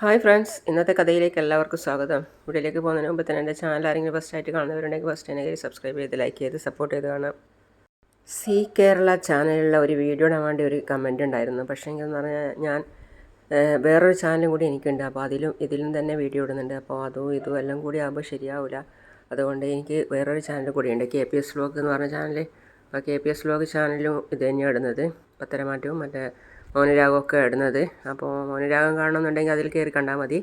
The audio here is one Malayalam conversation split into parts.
ഹായ് ഫ്രണ്ട്സ് ഇന്നത്തെ കഥയിലേക്ക് എല്ലാവർക്കും സ്വാഗതം. വീഡിയോയിലേക്ക് പോകുന്നതിന് മുമ്പ് തന്നെ എന്റെ ചാനൽ ആരെങ്കിലും ഫസ്റ്റ് ആയിട്ട് കാണുന്നവരുണ്ടെങ്കിൽ ഫസ്റ്റ് തന്നെ സബ്സ്ക്രൈബ് ചെയ്ത് ലൈക്ക് ചെയ്ത് സപ്പോർട്ട് ചെയ്ത് കാണാം. സി കേരള ചാനലിലുള്ള ഒരു വീഡിയോ ഇടാൻ വേണ്ടി ഒരു കമന്റ് ഉണ്ടായിരുന്നു. പക്ഷേ എന്ന് പറഞ്ഞാൽ ഞാൻ വേറൊരു ചാനലും കൂടി എനിക്കുണ്ട്. അപ്പോൾ അതിലും ഇതിലും തന്നെ വീഡിയോ ഇടുന്നുണ്ട്. അപ്പോൾ അതും ഇതും എല്ലാം കൂടി ആകുമ്പോൾ ശരിയാവില്ല അതുകൊണ്ട് എനിക്ക് വേറൊരു ചാനൽ കൂടിയുണ്ട് കെ പി എസ് വ്ലോഗ് എന്ന് പറഞ്ഞ ചാനൽ അപ്പോൾ കെ പി എസ് വ്ലോഗ് ചാനലും ഇത് തന്നെയാണ് ഇടുന്നത്. പത്തരമാറ്റവും മറ്റേ മൗനരാഗമൊക്കെ ഇടുന്നത്. അപ്പോൾ മൗനരാഗം കാണണമെന്നുണ്ടെങ്കിൽ അതിൽ കയറി കണ്ടാൽ മതി.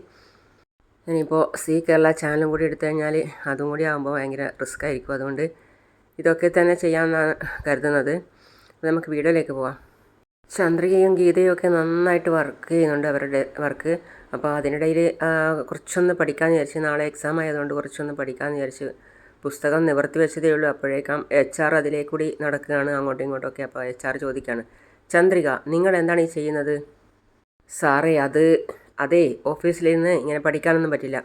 ഇനിയിപ്പോൾ സി കേരള ചാനലും കൂടി എടുത്തു കഴിഞ്ഞാൽ അതും കൂടി ആകുമ്പോൾ ഭയങ്കര റിസ്ക് ആയിരിക്കും. അതുകൊണ്ട് ഇതൊക്കെ തന്നെ ചെയ്യാമെന്നാണ് കരുതുന്നത്. നമുക്ക് വീഡിയോയിലേക്ക് പോവാം. ചന്ദ്രികയും ഗീതയും ഒക്കെ നന്നായിട്ട് വർക്ക് ചെയ്യുന്നുണ്ട് അവരുടെ വർക്ക്. അപ്പോൾ അതിനിടയിൽ കുറച്ചൊന്ന് പഠിക്കാമെന്ന് വിചാരിച്ച് നാളെ എക്സാം ആയതുകൊണ്ട് കുറച്ചൊന്ന് പഠിക്കാമെന്ന് വിചാരിച്ച് പുസ്തകം നിവർത്തി വെച്ചതേ ഉള്ളൂ. അപ്പോഴേക്കാം എച്ച് ആർ അതിലേക്കൂടി കൂടി നടക്കുകയാണ് അങ്ങോട്ടും ഇങ്ങോട്ടൊക്കെ അപ്പോൾ എച്ച് ആർ ചോദിക്കുകയാണ് ചന്ദ്രിക നിങ്ങൾ എന്താണ് ഈ ചെയ്യുന്നത്? സാറേ അത് അതെ ഓഫീസിൽ നിന്ന് ഇങ്ങനെ പഠിക്കാനൊന്നും പറ്റില്ല.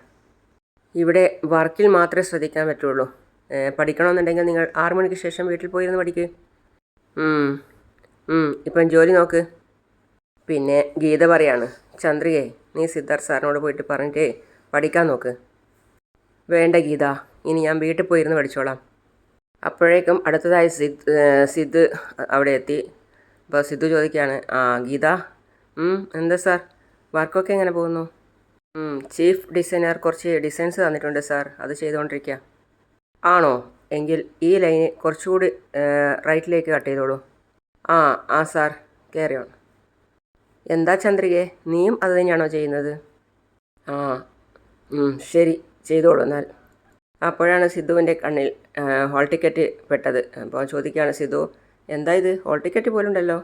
ഇവിടെ വർക്കിൽ മാത്രമേ ശ്രദ്ധിക്കാൻ പറ്റുള്ളൂ. പഠിക്കണമെന്നുണ്ടെങ്കിൽ നിങ്ങൾ ആറു മണിക്ക് ശേഷം വീട്ടിൽ പോയിരുന്ന് പഠിക്ക്. ഇപ്പം ജോലി നോക്ക്. പിന്നെ ഗീത പറയാണ് ചന്ദ്രികയെ നീ സിദ്ധാർത്ഥ് സാറിനോട് പോയിട്ട് പറഞ്ഞിട്ടേ പഠിക്കാൻ നോക്ക്. വേണ്ട ഗീത ഇനി ഞാൻ വീട്ടിൽ പോയിരുന്ന് പഠിച്ചോളാം. അപ്പോഴേക്കും അടുത്തതായി സിദ് സിദ് അവിടെ എത്തി. അപ്പോൾ സിദ്ധു ചോദിക്കുകയാണ് ആ ഗീത എന്താ സാർ? വർക്കൊക്കെ എങ്ങനെ പോകുന്നു? ചീഫ് ഡിസൈനർ കുറച്ച് ഡിസൈൻസ് തന്നിട്ടുണ്ട് സാർ അത് ചെയ്തുകൊണ്ടിരിക്കുക ആണോ? എങ്കിൽ ഈ ലൈന് കുറച്ചുകൂടി റൈറ്റിലേക്ക് കട്ട് ചെയ്തോളൂ. ആ ആ സാർ കയറിയോ എന്താ ചന്ദ്രികയെ നീയും അത് തന്നെയാണോ ചെയ്യുന്നത്? ആ ശരി ചെയ്തോളൂ എന്നാൽ. അപ്പോഴാണ് സിദ്ധുവിന്റെ കണ്ണിൽ ഹോൾ ടിക്കറ്റ് പെട്ടത്. അപ്പോൾ ചോദിക്കുകയാണ് സിദ്ധു എന്താ ഇത്? ഹോൾ ടിക്കറ്റ് പോലുണ്ടല്ലോ.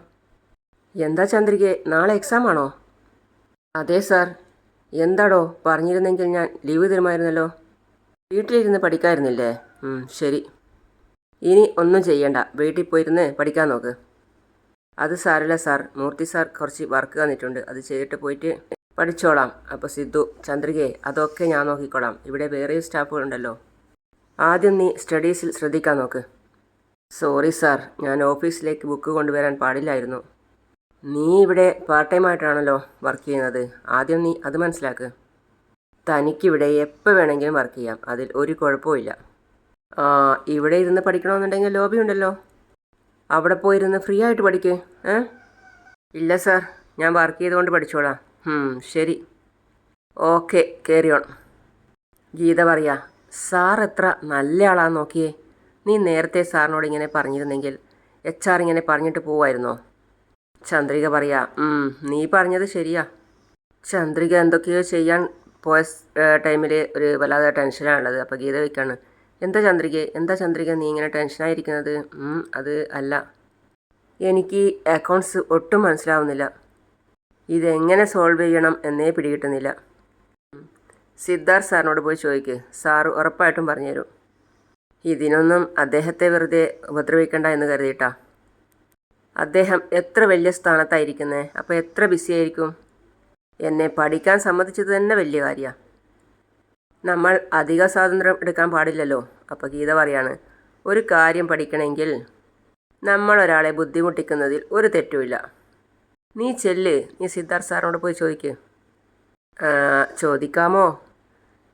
എന്താ ചന്ദ്രികെ നാളെ എക്സാം ആണോ? അതെ സാർ എന്താടോ? പറഞ്ഞിരുന്നെങ്കിൽ ഞാൻ ലീവ് തരുമായിരുന്നല്ലോ. വീട്ടിലിരുന്ന് പഠിക്കായിരുന്നില്ലേ? ശരി. ഇനി ഒന്നും ചെയ്യണ്ട. വീട്ടിൽ പോയിരുന്ന് പഠിക്കാൻ നോക്ക്. അത് സാരല്ല സാർ മൂർത്തി സാർ കുറച്ച് വർക്ക് തന്നിട്ടുണ്ട്. അത് ചെയ്തിട്ട് പോയിട്ട് പഠിച്ചോളാം. അപ്പോൾ സിദ്ധു ചന്ദ്രികയെ അതൊക്കെ ഞാൻ നോക്കിക്കോളാം. ഇവിടെ വേറെയും സ്റ്റാഫുകളുണ്ടല്ലോ ആദ്യം നീ സ്റ്റഡീസിൽ ശ്രദ്ധിക്കാൻ നോക്ക്. സോറി സാർ ഞാൻ ഓഫീസിലേക്ക് ബുക്ക് കൊണ്ടുവരാൻ പാടില്ലായിരുന്നു. നീ ഇവിടെ പാർട്ട് ടൈം ആയിട്ടാണല്ലോ വർക്ക് ചെയ്യുന്നത്. ആദ്യം നീ അത് മനസ്സിലാക്ക്. തനിക്കിവിടെ എപ്പോൾ വേണമെങ്കിലും വർക്ക് ചെയ്യാം. അതിൽ ഒരു കുഴപ്പമില്ല ഇവിടെ ഇരുന്ന് പഠിക്കണമെന്നുണ്ടെങ്കിൽ ലോബി ഉണ്ടല്ലോ. അവിടെ പോയിരുന്ന് ഫ്രീ ആയിട്ട് പഠിക്കേ. ഏ? ഇല്ല സാർ ഞാൻ വർക്ക് ചെയ്തുകൊണ്ട് പഠിച്ചോളാം. ശരി. ഓക്കെ കേറി ഓൺ. ഗീത പറയാ സാർ എത്ര നല്ല ആളാന്ന് നോക്കിയേ. നീ നേരത്തെ സാറിനോട് ഇങ്ങനെ പറഞ്ഞിരുന്നെങ്കിൽ എച്ച് ആർ ഇങ്ങനെ പറഞ്ഞിട്ട് പോവായിരുന്നോ? ചന്ദ്രിക പറയാ നീ പറഞ്ഞത് ശരിയാ. ചന്ദ്രിക എന്തൊക്കെയോ ചെയ്യാൻ പോയ ടൈമിൽ ഒരു വല്ലാതെ ടെൻഷനാണുള്ളത്. അപ്പോൾ ഗീത വയ്ക്കാണ് എന്താ ചന്ദ്രിക എന്താ ചന്ദ്രിക നീ ഇങ്ങനെ ടെൻഷനായിരിക്കുന്നത്? അത് അല്ല. എനിക്ക് അക്കൗണ്ട്സ് ഒട്ടും മനസ്സിലാവുന്നില്ല. ഇതെങ്ങനെ സോൾവ് ചെയ്യണം എന്നേ പിടികിട്ടുന്നില്ല. സിദ്ധാർത്ഥ് സാറിനോട് പോയി ചോദിക്ക്. സാറ് ഉറപ്പായിട്ടും പറഞ്ഞുതരും. ഇതിനൊന്നും അദ്ദേഹത്തെ വെറുതെ ഉപദ്രവിക്കണ്ട എന്ന് കരുതിയിട്ടാ. അദ്ദേഹം എത്ര വലിയ സ്ഥാനത്തായിരിക്കുന്നേ? അപ്പോൾ എത്ര ബിസി ആയിരിക്കും? എന്നെ പഠിക്കാൻ സമ്മതിച്ചത് തന്നെ വലിയ കാര്യമാണ് നമ്മൾ അധിക സ്വാതന്ത്ര്യം എടുക്കാൻ പാടില്ലല്ലോ. അപ്പോൾ ഗീത പറയാണ് ഒരു കാര്യം പഠിക്കണമെങ്കിൽ നമ്മൾ ഒരാളെ ബുദ്ധിമുട്ടിക്കുന്നതിൽ ഒരു തെറ്റുമില്ല നീ ചെല്ല് നീ സിദ്ധാർത്ഥ് സാറിനോട് പോയി ചോദിക്ക്. "ആ, ചോദിക്കാമോ?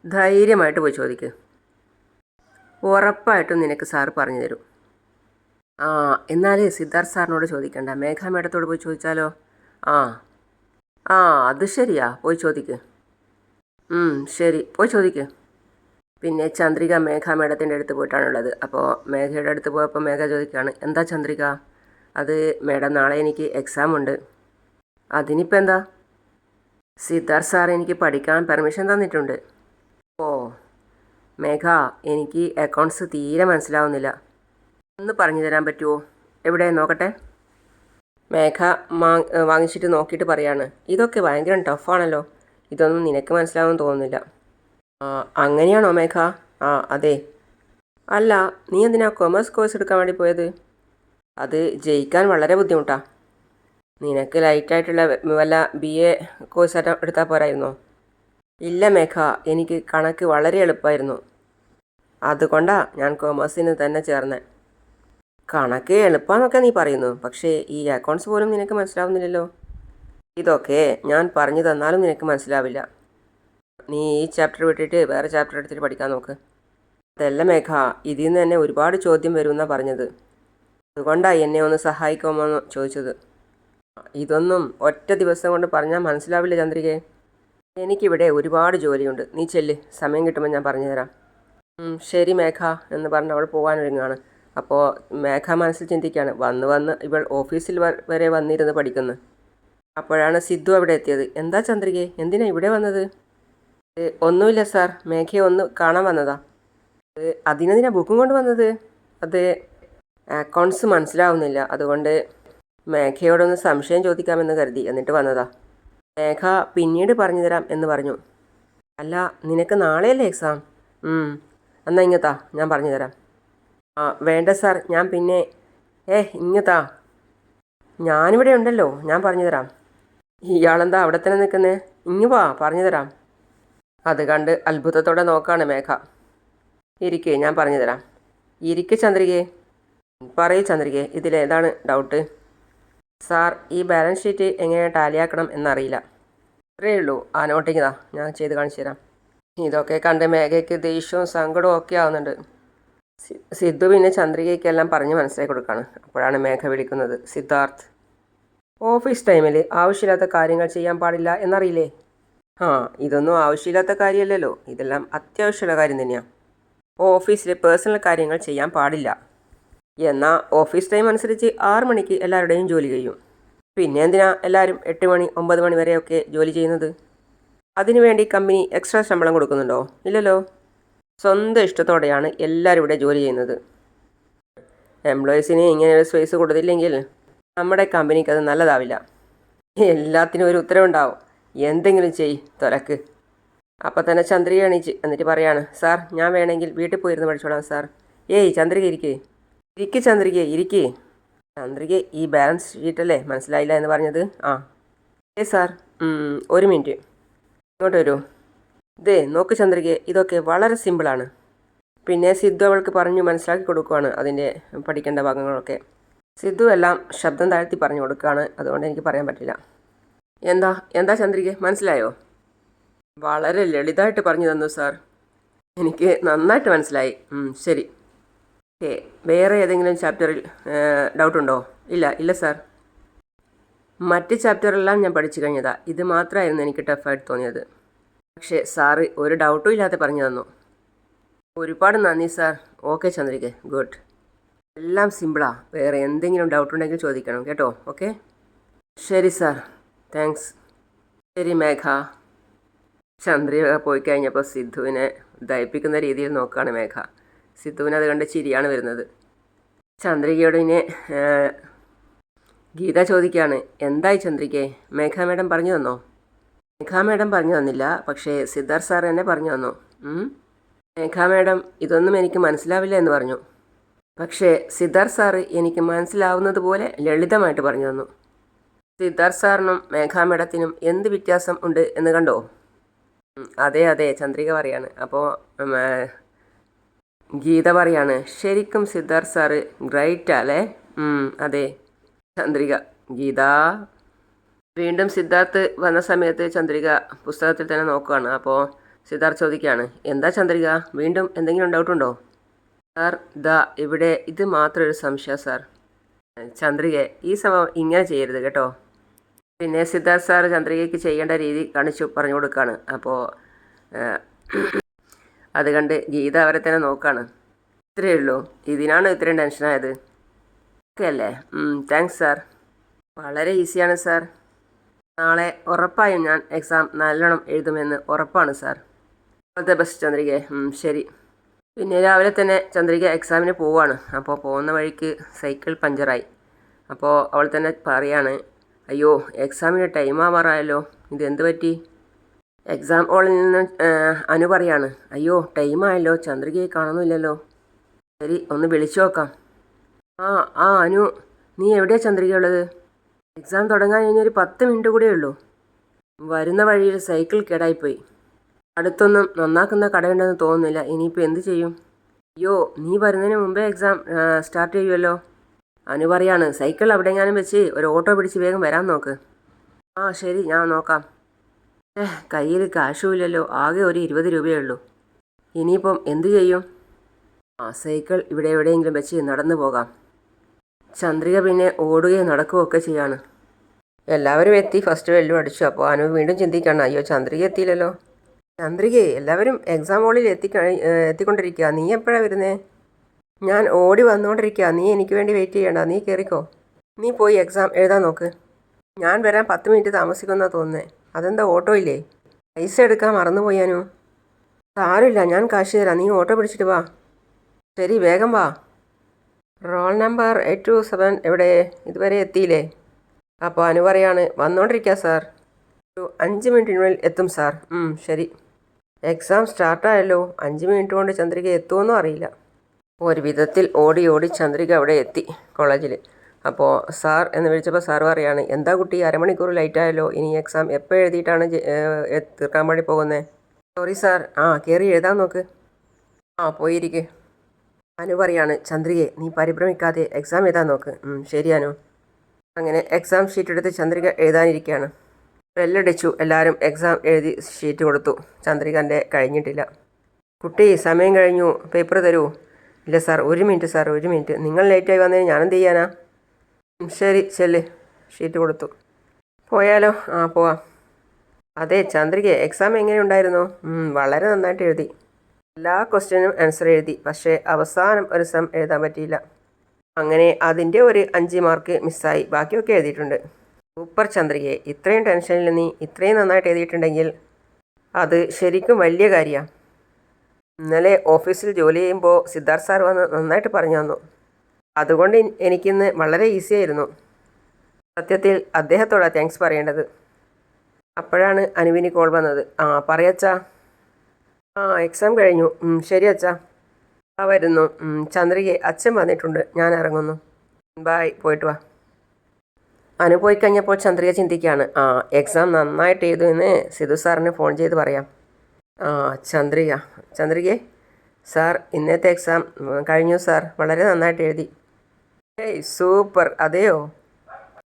ധൈര്യമായിട്ട് പോയി ചോദിക്ക്. ഉറപ്പായിട്ടും നിനക്ക് സാറ് പറഞ്ഞു തരും. ആ എന്നാൽ സിദ്ധാർത്ഥ് സാറിനോട് ചോദിക്കണ്ട. മേഘ മേഡത്തോട് പോയി ചോദിച്ചാലോ? ആ. ആ അത് ശരിയാ. പോയി ചോദിക്ക്. ശരി. പോയി ചോദിക്ക്. പിന്നെ ചന്ദ്രിക മേഘ മേഡത്തിന്റെ അടുത്ത് പോയിട്ടാണുള്ളത്. അപ്പോൾ മേഘയുടെ അടുത്ത് പോയപ്പോൾ മേഘ ചോദിക്കുകയാണ് എന്താ ചന്ദ്രിക? അത് മേഡം നാളെ എനിക്ക് എക്സാം ഉണ്ട്. അതിനിപ്പോൾ എന്താ സിദ്ധാർത്ഥ് സാർ എനിക്ക് പഠിക്കാൻ പെർമിഷൻ തന്നിട്ടുണ്ട്. ഓ മേഘ എനിക്ക് അക്കൗണ്ട്സ് തീരെ മനസ്സിലാവുന്നില്ല. ഒന്ന് പറഞ്ഞു തരാൻ പറ്റുമോ എവിടെ? നോക്കട്ടെ. മേഘ വാങ്ങിച്ചിട്ട് നോക്കിയിട്ട് പറയാണ്. ഇതൊക്കെ ഭയങ്കര ടഫാണല്ലോ ഇതൊന്നും നിനക്ക് മനസ്സിലാവുമെന്ന് തോന്നുന്നില്ല. അങ്ങനെയാണോ മേഘ? ആ അതെ. അല്ല നീ എന്തിനാ കൊമേഴ്സ് കോഴ്സ് എടുക്കാൻ വേണ്ടി പോയത്? അത് ജയിക്കാൻ വളരെ ബുദ്ധിമുട്ടാണ് നിനക്ക് ലൈറ്റായിട്ടുള്ള വല്ല ബി എ കോഴ്സ് എടുത്താൽ പോരായിരുന്നോ? ഇല്ല മേഘ എനിക്ക് കണക്ക് വളരെ എളുപ്പമായിരുന്നു. അതുകൊണ്ടാണ് ഞാൻ കൊമേഴ്സിന് തന്നെ ചേർന്നത് കണക്ക് എളുപ്പമെന്നൊക്കെ നീ പറയുന്നു. പക്ഷേ ഈ അക്കൗണ്ട്സ് പോലും നിനക്ക് മനസ്സിലാവുന്നില്ലല്ലോ. ഇതൊക്കെ ഞാൻ പറഞ്ഞു തന്നാലും നിനക്ക് മനസ്സിലാവില്ല. നീ ഈ ചാപ്റ്റർ വിട്ടിട്ട് വേറെ ചാപ്റ്റർ എടുത്തിട്ട് പഠിക്കാൻ നോക്ക്. അതല്ല മേഘ ഇതിൽ നിന്ന് തന്നെ ഒരുപാട് ചോദ്യം വരുമെന്നാണ് പറഞ്ഞത്. അതുകൊണ്ടാണ് എന്നെ ഒന്ന് സഹായിക്കുമോ എന്ന് ചോദിച്ചത്. ഇതൊന്നും ഒറ്റ ദിവസം കൊണ്ട് പറഞ്ഞാൽ മനസ്സിലാവില്ല ചന്ദ്രികയെ എനിക്കിവിടെ ഒരുപാട് ജോലിയുണ്ട്. നീ ചെല്ല്. സമയം കിട്ടുമ്പോൾ ഞാൻ പറഞ്ഞുതരാം. ശരി മേഘ എന്ന് പറഞ്ഞ് അവൾ പോകാനൊരുങ്ങാണ് അപ്പോൾ മേഘ മനസ്സിൽ ചിന്തിക്കുകയാണ് വന്ന് വന്ന് ഇവൾ ഓഫീസിൽ വരെ വന്നിരുന്ന് പഠിക്കുന്നു. അപ്പോഴാണ് സിദ്ധു അവിടെ എത്തിയത്. എന്താ ചന്ദ്രികയെ എന്തിനാ ഇവിടെ വന്നത്? ഒന്നുമില്ല സാർ മേഘയെ ഒന്ന് കാണാൻ വന്നതാ. "ഏ, അതിനെന്തിനാ ബുക്കും കൊണ്ട് വന്നത്? അത് അക്കൗണ്ട്സ് മനസ്സിലാവുന്നില്ല. അതുകൊണ്ട് മേഘയോടൊന്ന് സംശയം ചോദിക്കാമെന്ന് കരുതി എന്നിട്ട് വന്നതാ. മേഘ പിന്നീട് പറഞ്ഞു തരാം എന്ന് പറഞ്ഞു. അല്ല നിനക്ക് നാളെയല്ലേ എക്സാം? ഉം, എന്നാ ഇങ്ങത്താ ഞാൻ പറഞ്ഞു തരാം ആ വേണ്ട സാർ ഞാൻ പിന്നെ ഏ ഇങ്ങത്താ. ഞാനിവിടെ ഉണ്ടല്ലോ ഞാൻ പറഞ്ഞു തരാം ഇയാളെന്താ അവിടെ തന്നെ നിൽക്കുന്നേ? ഇങ്ങ് വാ പറഞ്ഞു തരാം അത് കണ്ട് അത്ഭുതത്തോടെ നോക്കാണ് മേഘ. ഇരിക്കേ ഞാൻ പറഞ്ഞു തരാം ഇരിക്ക് ചന്ദ്രികയെ പറയൂ ചന്ദ്രികയെ ഇതിലേതാണ് ഡൗട്ട് സാർ ഈ ബാലൻസ് ഷീറ്റ് എങ്ങനെ ടാലിയാക്കണം എന്നറിയില്ല. അത്രയേ ഉള്ളൂ. ആ നോട്ടിങ്ങതാ ഞാൻ ചെയ്ത് കാണിച്ചു തരാം ഇതൊക്കെ കണ്ട് മേഘയ്ക്ക് ദേഷ്യവും സങ്കടവും ഒക്കെ ആവുന്നുണ്ട്. സിദ്ധു പിന്നെ ചന്ദ്രികയ്ക്കെല്ലാം പറഞ്ഞ് മനസ്സിലാക്കി കൊടുക്കുകയാണ് അപ്പോഴാണ് മേഘ വിളിക്കുന്നത്. സിദ്ധാർത്ഥ് ഓഫീസ് ടൈമിൽ ആവശ്യമില്ലാത്ത കാര്യങ്ങൾ ചെയ്യാൻ പാടില്ല എന്നറിയില്ലേ? ആ ഇതൊന്നും ആവശ്യമില്ലാത്ത കാര്യമല്ലല്ലോ. ഇതെല്ലാം അത്യാവശ്യമുള്ള കാര്യം തന്നെയാണ് ഓഫീസിലെ പേഴ്സണൽ കാര്യങ്ങൾ ചെയ്യാൻ പാടില്ല. എന്നാൽ ഓഫീസ് ടൈം അനുസരിച്ച് ആറ് മണിക്ക് എല്ലാവരുടെയും ജോലി കഴിയും. പിന്നെ എന്തിനാ എല്ലാവരും എട്ട് മണി ഒമ്പത് മണി വരെയൊക്കെ ജോലി ചെയ്യുന്നത്? അതിനുവേണ്ടി കമ്പനി എക്സ്ട്രാ ശമ്പളം കൊടുക്കുന്നുണ്ടോ? ഇല്ലല്ലോ. സ്വന്തം ഇഷ്ടത്തോടെയാണ് എല്ലാവരും ഇവിടെ ജോലി ചെയ്യുന്നത്. എംപ്ലോയീസിന് ഇങ്ങനെ ഒരു സ്പേസ് കൊടുത്തില്ലെങ്കിൽ നമ്മുടെ കമ്പനിക്ക് അത് നല്ലതാവില്ല. എല്ലാത്തിനും ഒരു ഉത്തരവുണ്ടാവും. എന്തെങ്കിലും ചെയ് തുലക്ക് അപ്പം തന്നെ ചന്ദ്രിക എണീച്ച് എന്നിട്ട് പറയാണ് സാർ ഞാൻ വേണമെങ്കിൽ വീട്ടിൽ പോയിരുന്ന് പഠിച്ചോളാം സാർ. ഏയ് ചന്ദ്രിക ഇരിക്കേ. ഇരിക്ക് ചന്ദ്രിക ഇരിക്കേ. ചന്ദ്രിക ഈ ബാലൻസ് ഷീറ്റല്ലേ? മനസ്സിലായില്ല എന്ന് പറഞ്ഞത്? ആ. ഏ സാർ. ഒരു മിനിറ്റ്. ഇങ്ങോട്ട് വരൂ. ദേ നോക്ക് ചന്ദ്രിക ഇതൊക്കെ വളരെ സിമ്പിളാണ് പിന്നെ സിദ്ധു അവൾക്ക് പറഞ്ഞു മനസ്സിലാക്കി കൊടുക്കുവാണ് അതിന്റെ പഠിക്കേണ്ട ഭാഗങ്ങളൊക്കെ. സിദ്ധു എല്ലാം ശബ്ദം താഴ്ത്തി പറഞ്ഞു കൊടുക്കുകയാണ് അതുകൊണ്ട് എനിക്ക് പറയാൻ പറ്റില്ല. എന്താ എന്താ ചന്ദ്രിക മനസ്സിലായോ? വളരെ ലളിതമായിട്ട് പറഞ്ഞു തന്നു സാർ. എനിക്ക് നന്നായിട്ട് മനസ്സിലായി. ശരി. ഓക്കെ വേറെ ഏതെങ്കിലും ചാപ്റ്ററിൽ ഡൗട്ടുണ്ടോ ഇല്ല ഇല്ല സാർ. മറ്റ് ചാപ്റ്ററെല്ലാം ഞാൻ പഠിച്ചു കഴിഞ്ഞതാ. ഇത് മാത്രമായിരുന്നു എനിക്ക് ടഫായിട്ട് തോന്നിയത്. പക്ഷേ സാറ് ഒരു ഡൗട്ടും ഇല്ലാതെ പറഞ്ഞു തന്നു. ഒരുപാട് നന്ദി സാർ ഓക്കെ ചന്ദ്രിക ഗുഡ് എല്ലാം സിമ്പിളാ വേറെ എന്തെങ്കിലും ഡൗട്ട് ഉണ്ടെങ്കിൽ ചോദിക്കണം കേട്ടോ. ഓക്കെ ശരി സാർ താങ്ക്സ് ശരി മേഘ. ചന്ദ്രിക പോയി കഴിഞ്ഞപ്പോൾ സിദ്ധുവിനെ ദയിപ്പിക്കുന്ന രീതിയിൽ നോക്കുകയാണ് മേഘ. സിദ്ധുവിന് അത് കണ്ട് ചിരിയാണ് വരുന്നത്. ചന്ദ്രികയോട് ഇനി ഗീത ചോദിക്കുകയാണ് എന്തായി ചന്ദ്രിക്കെ മേഘ മേഡം പറഞ്ഞു തന്നോ? മേഘ മേഡം പറഞ്ഞു തന്നില്ല പക്ഷേ സിദ്ധാർത്ഥ് സാർ എന്നെ പറഞ്ഞു തന്നു. മേഘാ മേഡം ഇതൊന്നും എനിക്ക് മനസ്സിലാവില്ല എന്ന് പറഞ്ഞു. പക്ഷേ സിദ്ധാർത്ഥ് സാറ് എനിക്ക് മനസ്സിലാവുന്നത് പോലെ ലളിതമായിട്ട് പറഞ്ഞു തന്നു. സിദ്ധാർത്ഥ് സാറിനും മേഘ മേഡത്തിനും എന്ത് വ്യത്യാസം ഉണ്ട് എന്ന് കണ്ടോ? അതെ അതെ ചന്ദ്രിക പറയാണ്. അപ്പോൾ ഗീത പറയാണ് ശരിക്കും സിദ്ധാർത്ഥ് സാറ് ഗ്രേറ്റ് അല്ലേ? അതെ. ചന്ദ്രിക. ഗീത. വീണ്ടും സിദ്ധാർത്ഥ് വന്ന സമയത്ത് ചന്ദ്രിക പുസ്തകത്തിൽ തന്നെ നോക്കുകയാണ് അപ്പോൾ സിദ്ധാർത്ഥ് ചോദിക്കുകയാണ് എന്താ ചന്ദ്രിക? വീണ്ടും എന്തെങ്കിലും ഡൗട്ടുണ്ടോ സാർ ദ ഇവിടെ ഇത് മാത്രം ഒരു സംശയം സാർ. ചന്ദ്രിക ഈ സമയം ഇങ്ങനെ ചെയ്യരുത് കേട്ടോ. പിന്നെ സിദ്ധാർത്ഥ് സാർ ചന്ദ്രികയ്ക്ക് ചെയ്യേണ്ട രീതി കാണിച്ചു പറഞ്ഞു കൊടുക്കുകയാണ്. അപ്പോൾ അത് കണ്ട് ഗീത അവരെ തന്നെ നോക്കുകയാണ്. ഇത്രയേ ഉള്ളൂ. ഇതിനാണ് ഇത്രയും ടെൻഷനായത് ഓക്കെ അല്ലേ താങ്ക്സ് സാർ വളരെ ഈസിയാണ് സാർ നാളെ ഉറപ്പായും ഞാൻ എക്സാം നല്ലോണം എഴുതുമെന്ന് ഉറപ്പാണ് sir all the best Chandrika ശരി. പിന്നെ രാവിലെ തന്നെ ചന്ദ്രിക എക്സാമിന് പോവാണ്. അപ്പോൾ പോകുന്ന വഴിക്ക് സൈക്കിൾ പഞ്ചറായി അപ്പോൾ അവൾ തന്നെ പറയാണ് അയ്യോ എക്സാമിന് ടൈം ആവാറായല്ലോ. ഇതെന്ത് പറ്റി? എക്സാം ഹോളിൽ നിന്ന് അനു പറയാണ് അയ്യോ ടൈം ആയല്ലോ. ചന്ദ്രികയെ കാണുന്നില്ലല്ലോ. ശരി ഒന്ന് വിളിച്ചു നോക്കാം. ആ ആ അനു നീ എവിടെയാ ചന്ദ്രിക ഉള്ളത്? എക്സാം തുടങ്ങാൻ ഇനിയൊരു പത്ത് മിനിറ്റ് കൂടെ ഉള്ളൂ. വരുന്ന വഴിയിൽ സൈക്കിൾ കേടായിപ്പോയി. അടുത്തൊന്നും നന്നാക്കുന്ന കടയുണ്ടെന്ന് തോന്നുന്നില്ല. ഇനിയിപ്പോൾ എന്ത് ചെയ്യും? അയ്യോ നീ വരുന്നതിന് മുമ്പേ എക്സാം സ്റ്റാർട്ട് ചെയ്യുമല്ലോ അനു പറയാണ് സൈക്കിൾ എവിടെയെങ്ങാനും വെച്ച് ഒരു ഓട്ടോ പിടിച്ച് വേഗം വരാൻ നോക്ക്. ആ ശരി ഞാൻ നോക്കാം. ഏഹ് കയ്യിൽ കാശുമില്ലല്ലോ ആകെ ഒരു ഇരുപത് രൂപയേ ഉള്ളൂ. ഇനിയിപ്പം എന്തു ചെയ്യും? ആ സൈക്കിൾ ഇവിടെ എവിടെയെങ്കിലും വെച്ച് നടന്നു പോകാം. ചന്ദ്രിക പിന്നെ ഓടുകയും നടക്കുകയും ഒക്കെ ചെയ്യാണ്. എല്ലാവരും എത്തി. ഫസ്റ്റ് വെല്ലും അടിച്ചു. അപ്പോൾ അനു വീണ്ടും ചിന്തിക്കണം അയ്യോ ചന്ദ്രിക എത്തിയില്ലല്ലോ. ചന്ദ്രികയെ എല്ലാവരും എക്സാം ഹോളിൽ എത്തി എത്തിക്കൊണ്ടിരിക്കുക. നീ എപ്പോഴാണ് വരുന്നേ? ഞാൻ ഓടി വന്നുകൊണ്ടിരിക്കുക നീ എനിക്ക് വേണ്ടി വെയിറ്റ് ചെയ്യണ്ട. നീ കയറിക്കോ നീ പോയി എക്സാം എഴുതാൻ നോക്ക്. ഞാൻ വരാൻ പത്ത് മിനിറ്റ് താമസിക്കുമെന്നാണ് തോന്നുന്നേ. അതെന്താ ഓട്ടോ ഇല്ലേ? പൈസ എടുക്കാൻ മറന്നുപോയാനോ സാരമില്ല ഞാൻ കാശ് തരാം. നീ ഓട്ടോ പിടിച്ചിട്ട് വാ. ശരി വേഗം വാ. Roll number eight two seven എവിടെ? ഇതുവരെ എത്തിയില്ലേ? അപ്പോൾ അനു പറയാണ് വന്നുകൊണ്ടിരിക്കുക സാർ. ഒരു അഞ്ച് മിനിറ്റിനുള്ളിൽ എത്തും സാർ. ശരി. എക്സാം സ്റ്റാർട്ടായല്ലോ. അഞ്ച് മിനിറ്റ് കൊണ്ട് ചന്ദ്രിക എത്തുമെന്നും അറിയില്ല. ഒരു വിധത്തിൽ ഓടി ഓടി ചന്ദ്രിക അവിടെ എത്തി കോളേജിൽ അപ്പോൾ സാർ എന്ന് വിളിച്ചപ്പോൾ സാർ പറയാണ് എന്താ കുട്ടി അരമണിക്കൂർ ലൈറ്റായല്ലോ. ഇനി എക്സാം എപ്പോൾ എഴുതിയിട്ടാണ് തീർക്കാൻ വേണ്ടി പോകുന്നത്? Sorry sir. ആ കയറി എഴുതാൻ നോക്ക്. ആ പോയിരിക്കെ. അനു പറയാണ് ചന്ദ്രികയെ നീ പരിഭ്രമിക്കാതെ എക്സാം എഴുതാൻ നോക്ക്. ഉം, ശരി അനു. അങ്ങനെ എക്സാം ഷീറ്റ് എടുത്ത് ചന്ദ്രിക എഴുതാനിരിക്കുകയാണ് ബെല്ലടിച്ചു എല്ലാവരും എക്സാം എഴുതി ഷീറ്റ് കൊടുത്തു. ചന്ദ്രികന്റെ കഴിഞ്ഞിട്ടില്ല. കുട്ടി സമയം കഴിഞ്ഞു. പേപ്പർ തരൂ. ഇല്ല സാർ ഒരു മിനിറ്റ് സാർ ഒരു മിനിറ്റ് നിങ്ങൾ ലേറ്റായി വന്നതിന് ഞാനെന്ത് ചെയ്യാനാ? ശരി ചെല്ല്. ഷീറ്റ് കൊടുത്തു. പോയാലോ? ആ പോവാം. അതെ ചന്ദ്രിക എക്സാം എങ്ങനെ ഉണ്ടായിരുന്നു? വളരെ നന്നായിട്ട് എഴുതി. എല്ലാ ക്വസ്റ്റ്യനും ആൻസർ എഴുതി. പക്ഷേ അവസാനം ഒരു സം എഴുതാൻ പറ്റിയില്ല. അങ്ങനെ അതിന്റെ ഒരു അഞ്ച് മാർക്ക് മിസ്സായി ബാക്കിയൊക്കെ എഴുതിയിട്ടുണ്ട്. സൂപ്പർ ചന്ദ്രികയെ ഇത്രയും ടെൻഷനിൽ നീ ഇത്രയും നന്നായിട്ട് എഴുതിയിട്ടുണ്ടെങ്കിൽ അത് ശരിക്കും വലിയ കാര്യമാണ് ഇന്നലെ ഓഫീസിൽ ജോലി ചെയ്യുമ്പോൾ സിദ്ധാർത്ഥ് സാർ വന്ന് നന്നായിട്ട് പറഞ്ഞു തന്നു. അതുകൊണ്ട് എനിക്കിന്ന് വളരെ ഈസി ആയിരുന്നു. സത്യത്തിൽ അദ്ദേഹത്തോടാണ് താങ്ക്സ് പറയേണ്ടത്. അപ്പോഴാണ് അനുവിന് കോൾ വന്നത്. ആ പറയച്ചാ ആ എക്സാം കഴിഞ്ഞു. ശരി അച്ഛാ. ആ വരുന്നു. ചന്ദ്രികയെ അച്ഛൻ വന്നിട്ടുണ്ട്. ഞാൻ ഇറങ്ങുന്നു. ബായ് പോയിട്ട് വാ. അനു പോയി കഴിഞ്ഞപ്പോൾ ചന്ദ്രിക ചിന്തിക്കുകയാണ്. ആ എക്സാം നന്നായിട്ട് ചെയ്തു എന്ന് സിധു സാറിന് ഫോൺ ചെയ്ത് പറയാം. ആ ചന്ദ്രിക. ചന്ദ്രികയെ സാർ ഇന്നത്തെ എക്സാം കഴിഞ്ഞു സാർ. വളരെ നന്നായിട്ട് എഴുതി. ഏയ് സൂപ്പർ അതെയോ?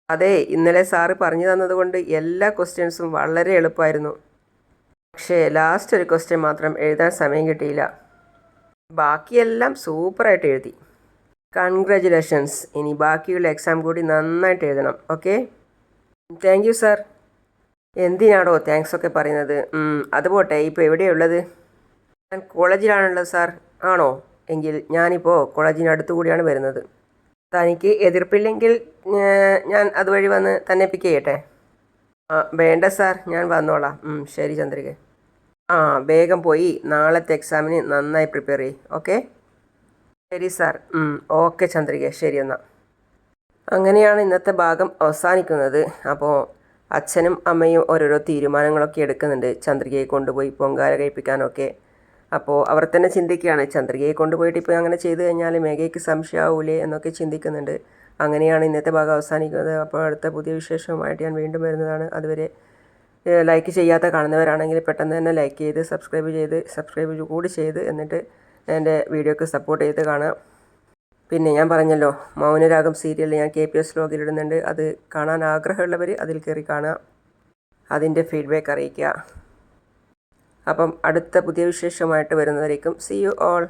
അതെ ഇന്നലെ സാറ് പറഞ്ഞു തന്നതുകൊണ്ട് എല്ലാ ക്വസ്റ്റ്യൻസും വളരെ എളുപ്പമായിരുന്നു. പക്ഷേ ലാസ്റ്റ് ഒരു ക്വസ്റ്റ്യൻ മാത്രം എഴുതാൻ സമയം കിട്ടിയില്ല. ബാക്കിയെല്ലാം സൂപ്പറായിട്ട് എഴുതി. കൺഗ്രാജുലേഷൻസ് ഇനി ബാക്കിയുള്ള എക്സാം കൂടി നന്നായിട്ട് എഴുതണം ഓക്കെ താങ്ക് യു സാർ എന്തിനാടോ താങ്ക്സ് ഒക്കെ പറയുന്നത്? അതുപോട്ടെ അത് പോട്ടെ ഇപ്പോൾ എവിടെയുള്ളത് ഞാൻ കോളേജിലാണുള്ളത് സാർ ആണോ? എങ്കിൽ ഞാനിപ്പോൾ കോളേജിനടുത്തു കൂടിയാണ് വരുന്നത്. തനിക്ക് എതിർപ്പില്ലെങ്കിൽ ഞാൻ അതുവഴി വന്ന് തന്നെ പിക്ക് ചെയ്യട്ടെ? വേണ്ട സാർ ഞാൻ വന്നോളാം. ശരി ചന്ദ്രിക. ആ വേഗം പോയി. നാളത്തെ എക്സാമിന് നന്നായി പ്രിപ്പയർ ചെയ്യ്. ഓക്കെ ശരി സാർ ഓക്കെ ചന്ദ്രിക. ശരി എന്നാൽ അങ്ങനെയാണ് ഇന്നത്തെ ഭാഗം അവസാനിക്കുന്നത്. അപ്പോൾ അച്ഛനും അമ്മയും ഓരോരോ തീരുമാനങ്ങളൊക്കെ എടുക്കുന്നുണ്ട്. ചന്ദ്രികയെ കൊണ്ടുപോയി പൊങ്കാല കഴിപ്പിക്കാനൊക്കെ അപ്പോൾ അവർ തന്നെ ചിന്തിക്കുകയാണ് ചന്ദ്രികയെ കൊണ്ടുപോയിട്ട് ഇപ്പോൾ അങ്ങനെ ചെയ്തു കഴിഞ്ഞാൽ മേഘയ്ക്ക് സംശയമാവൂലേ എന്നൊക്കെ ചിന്തിക്കുന്നുണ്ട്. അങ്ങനെയാണ് ഇന്നത്തെ ഭാഗം അവസാനിക്കുന്നത്. അപ്പോൾ അടുത്ത പുതിയ വിശേഷവുമായിട്ട് ഞാൻ വീണ്ടും വരുന്നതാണ്. അതുവരെ ലൈക്ക് ചെയ്യാത്ത കാണുന്നവരാണെങ്കിൽ പെട്ടെന്ന് തന്നെ ലൈക്ക് ചെയ്ത് സബ്സ്ക്രൈബ് ചെയ്ത് സബ്സ്ക്രൈബ് കൂടി ചെയ്ത് എന്നിട്ട് എന്റെ വീഡിയോക്ക് സപ്പോർട്ട് ചെയ്ത് കാണാം പിന്നെ ഞാൻ പറഞ്ഞല്ലോ മൗനരാഗം സീരിയൽ ഞാൻ കെ പി എസ് ലോഗിലിടുന്നുണ്ട് അത് കാണാൻ ആഗ്രഹമുള്ളവർ അതിൽ കയറി കാണാം അതിന്റെ ഫീഡ്ബാക്ക് അറിയിക്കുക. അപ്പം അടുത്ത പുതിയ വിശേഷമായിട്ട് വരുന്നതായിരിക്കും സി യു ഓൾ